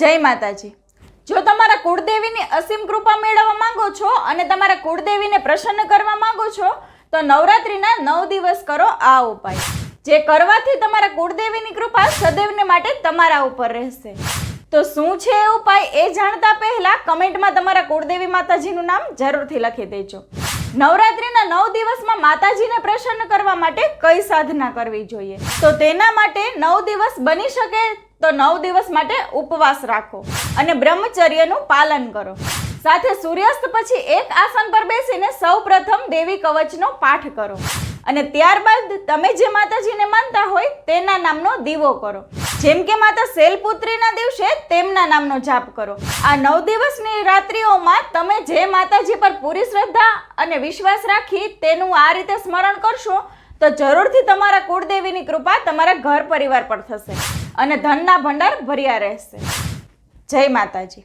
જય માતાજી. જો તમારા કુળદેવીની અસીમ કૃપા મેળવવા માંગો છો અને તમારા કુળદેવીને પ્રસન્ન કરવા માંગો છો, તો નવરાત્રિના નવ દિવસ કરો આ ઉપાય. જે કરવાથી તમારા કુળદેવીની કૃપા સદૈવને માટે તમારા ઉપર રહેશે. તો શું છે એ ઉપાય એ જાણતા પહેલા કમેન્ટમાં તમારા કુળદેવી માતાજીનું નામ જરૂરથી લખી દેજો. નવરાત્રિના નવ દિવસમાં માતાજીને પ્રસન્ન કરવા માટે કઈ સાધના કરવી જોઈએ? તો તેના માટે નવ દિવસ બની શકે તો નવ દિવસ માટે ઉપવાસ રાખો અને બ્રહ્મચર્યનું પાલન કરો. સાથે સૂર્યાસ્ત પછી એક આસન પર બેસીને સૌ પ્રથમ દેવી કવચનો પાઠ કરો. અને ત્યારબાદ તમે જે માતાજીને માનતા હોય તેના નામનો દીવો કરો. જેમ કે માતા શૈલપુત્રીના દિવસે તેમના નામનો જાપ કરો. આ નવ દિવસની રાત્રિઓમાં તમે જે માતાજી પર પૂરી શ્રદ્ધા અને વિશ્વાસ રાખી તેનું આ રીતે સ્મરણ કરશો, તો જરૂરથી તમારા કુળદેવીની કૃપા તમારા ઘર પરિવાર પર થશે. અને ધનના ભંડાર ભર્યા રહેશે. જય માતાજી.